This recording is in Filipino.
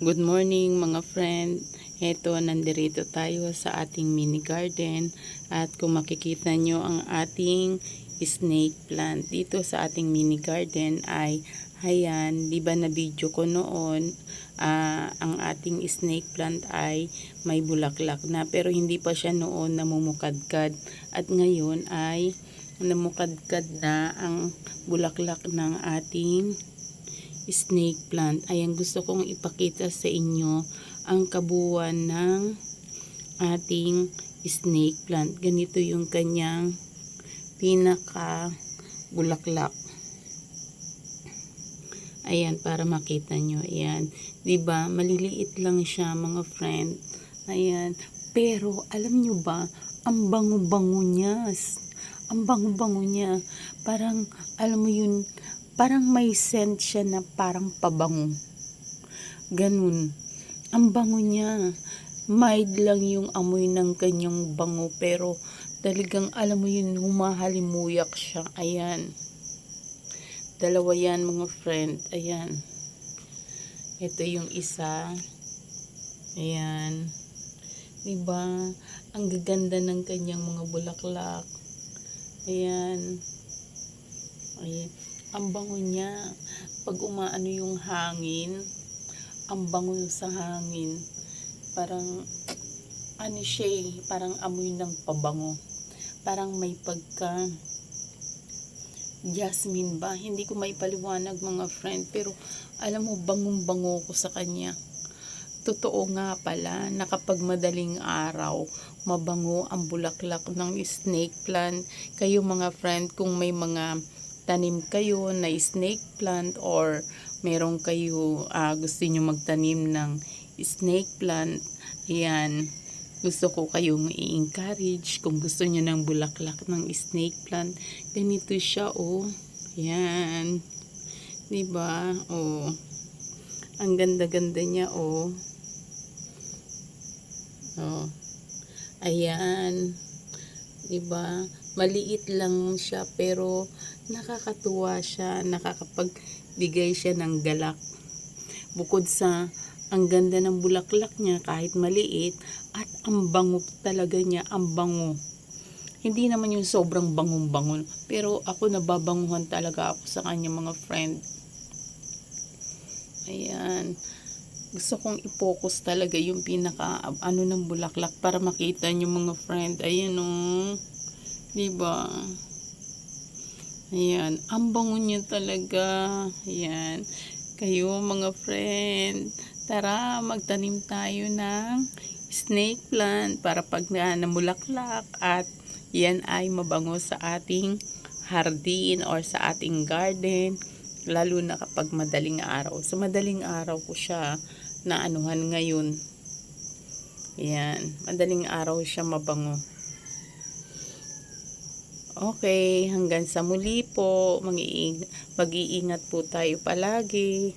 Good morning mga friend. Ito, nandirito tayo sa ating mini garden at kung makikita nyo ang ating snake plant dito sa ating mini garden ay ayan, di ba na video ko noon ah, ang ating snake plant ay may bulaklak na pero hindi pa siya noon namumukadkad at ngayon ay namukadkad na ang bulaklak ng ating snake plant. Ayan, gusto kong ipakita sa inyo ang kabuuan ng ating snake plant. Ganito yung kanyang pinaka bulaklak. Ayan, para makita nyo. Ayan. ba Maliliit lang siya, mga friend. Ayan. Pero, alam nyo ba, ang bango-bango niya. Ang bango-bango niya. Parang, alam mo yun, parang may scent siya na parang pabango. Ganun. Ang bango niya. Mild lang yung amoy ng kanyang bango pero talagang alam mo yun, humahalimuyak siya. Ayan. Dalawa yan mga friend. Ayan. Ito yung isa. Ayan. Diba? Ang gaganda ng kanyang mga bulaklak. Ayan. Ayan. Ang bango niya. Pag umaano yung hangin, ang bango sa hangin. Parang, ano siya eh, parang amoy ng pabango. Parang may pagka, jasmine ba? Hindi ko may paliwanag mga friend, pero alam mo, bangong-bango ko sa kanya. Totoo nga pala na kapag madaling araw, mabango ang bulaklak ng snake plant. Kayo mga friend, kung may mga tanim kayo na snake plant or meron kayo ah, gusto nyo magtanim ng snake plant, ayan, gusto ko kayong i-encourage kung gusto nyo ng bulaklak ng snake plant. Ganito siya, oh. Yan. 'Di ba? Oh. Ang ganda-ganda niya, oh. Oh. Ayan. 'Di ba? Maliit lang siya pero nakakatuwa siya, nakakapagbigay siya ng galak. Bukod sa ang ganda ng bulaklak niya kahit maliit at ang bango talaga niya, ang bango. Hindi naman yung sobrang bangong-bango, pero ako nababanguhan talaga ako sa kanya mga friend. Ayan. Gusto kong i-focus talaga yung pinaka ano ng bulaklak para makita niyo mga friend. Ayan oh. 'Di ba? Ayan, ang bango niya talaga. Ayan. Kayo mga friend, tara magtanim tayo ng snake plant para pag na namulaklak at yan ay mabango sa ating hardin or sa ating garden lalo na kapag madaling araw. Sa madaling araw ko siya naanuhan ngayon. Yan, madaling araw siya mabango. Okay, hanggang sa muli po. Mag-iingat po tayo palagi.